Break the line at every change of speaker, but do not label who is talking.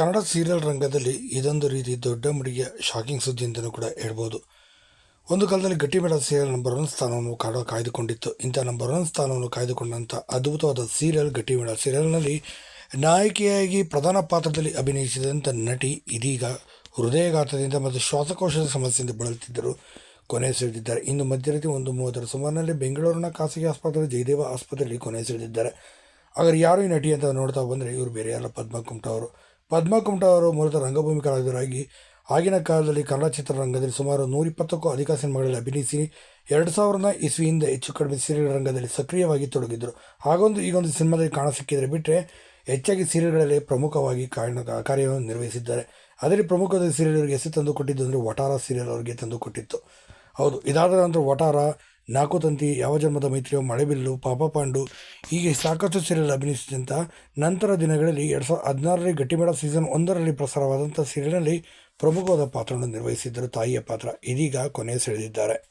Kannada serial ರಂಗದಲ್ಲಿ ಇದೊಂದು ರೀತಿ ದೊಡ್ಡ ಮುಡಿಗೆ ಶಾಕಿಂಗ್ ಸುದ್ದಿ ಅಂತಲೂ ಕೂಡ ಹೇಳ್ಬೋದು. ಒಂದು ಕಾಲದಲ್ಲಿ ಗಟ್ಟಿಮೇಡ ಸೀರಿಯಲ್ ನಂಬರ್ ಒನ್ ಸ್ಥಾನವನ್ನು ಕಾಡ ಕಾಯ್ದುಕೊಂಡಿತ್ತು. ಇಂಥ ನಂಬರ್ ಒನ್ ಸ್ಥಾನವನ್ನು ಕಾಯ್ದುಕೊಂಡಂಥ ಅದ್ಭುತವಾದ ಸೀರಿಯಲ್ ಗಟ್ಟಿಮೇಡ ಸೀರಿಯಲ್ನಲ್ಲಿ ನಾಯಕಿಯಾಗಿ ಪ್ರಧಾನ ಪಾತ್ರದಲ್ಲಿ ಅಭಿನಯಿಸಿದಂಥ ನಟಿ ಇದೀಗ ಹೃದಯಘಾತದಿಂದ ಮತ್ತು ಶ್ವಾಸಕೋಶದ ಸಮಸ್ಯೆಯಿಂದ ಬಳಲುತ್ತಿದ್ದರು. ಕೊನೆ ಸೆಳೆದಿದ್ದಾರೆ. ಇಂದು ಮಧ್ಯರಾತ್ರಿ ಒಂದು ಮೂವತ್ತರ ಸುಮಾರಿನಲ್ಲಿ ಬೆಂಗಳೂರಿನ ಖಾಸಗಿ ಆಸ್ಪತ್ರೆ, ಜಯದೇವ ಆಸ್ಪತ್ರೆಯಲ್ಲಿ ಕೊನೆ ಸೆಳೆದಿದ್ದಾರೆ. ಹಾಗಾದ್ರೆ ಯಾರು ಈ ನಟಿ ಅಂತ ನೋಡ್ತಾ ಬಂದರೆ ಇವರು ಬೇರೆ ಯಾರಲ್ಲ ಪದ್ಮ ಕುಮಟ ಅವರು. ಪದ್ಮ ಕುಮಟ ಅವರು ಮೂಲತಃ ರಂಗಭೂಮಿ ಕಲಾವಿದರಾಗಿ. ಆಗಿನ ಕಾಲದಲ್ಲಿ ಕನ್ನಡ ಚಿತ್ರರಂಗದಲ್ಲಿ ಸುಮಾರು ನೂರಿಪ್ಪತ್ತಕ್ಕೂ ಅಧಿಕ ಸಿನಿಮಾಗಳಲ್ಲಿ ಅಭಿನಯಿಸಿ, ಎರಡು ಸಾವಿರದ ಇಸ್ವಿಯಿಂದ ಹೆಚ್ಚು ಕಡಿಮೆ ಸೀರಿಯಲ್ ರಂಗದಲ್ಲಿ ಸಕ್ರಿಯವಾಗಿ ತೊಡಗಿದ್ದರು. ಹಾಗೊಂದು, ಈಗೊಂದು ಸಿನಿಮಾದಲ್ಲಿ ಕಾಣಸಿಕ್ಕಿದರೆ ಬಿಟ್ಟರೆ ಹೆಚ್ಚಾಗಿ ಸೀರಿಯಲ್ಗಳಲ್ಲಿ ಪ್ರಮುಖವಾಗಿ ಕಾರಣ, ಕಾರ್ಯವನ್ನು ನಿರ್ವಹಿಸಿದ್ದಾರೆ. ಅದರಲ್ಲಿ ಪ್ರಮುಖವಾದ ಸೀರಿಯಲ್ ಅವರಿಗೆ ಹೆಸರು ತಂದು ಕೊಟ್ಟಿದ್ದು ಅಂದರೆ ವಟಾರ ಸೀರಿಯಲ್ ಅವರಿಗೆ ತಂದು ಕೊಟ್ಟಿತ್ತು ಹೌದು, ಇದಾದ ನಂತರ ವಟಾರ ನಾಲ್ಕು ತಂತಿ ಯಾವ ಜನ್ಮದ ಮೈತ್ರಿಯೋ ಮಳೆಬಿಲ್ಲು ಪಾಂಡು. ಹೀಗೆ ಸಾಕಷ್ಟು ಸೀರಿಯಲ್ ಅಭಿನಯಿಸಿದಂಥ ನಂತರ ದಿನಗಳಲ್ಲಿ ಎರಡು ಸಾವಿರದ ಹದಿನಾರರಲ್ಲಿ ಗಟ್ಟಿಮೇಳ ಸೀಸನ್ ಒಂದರಲ್ಲಿ ಪ್ರಸಾರವಾದಂಥ ಸೀರಿಯಲ್ನಲ್ಲಿ ಪ್ರಮುಖವಾದ ಪಾತ್ರವನ್ನು ನಿರ್ವಹಿಸಿದ್ದರು ತಾಯಿಯ ಪಾತ್ರ. ಇದೀಗ ಕೊನೆ ಸೆಳೆದಿದ್ದಾರೆ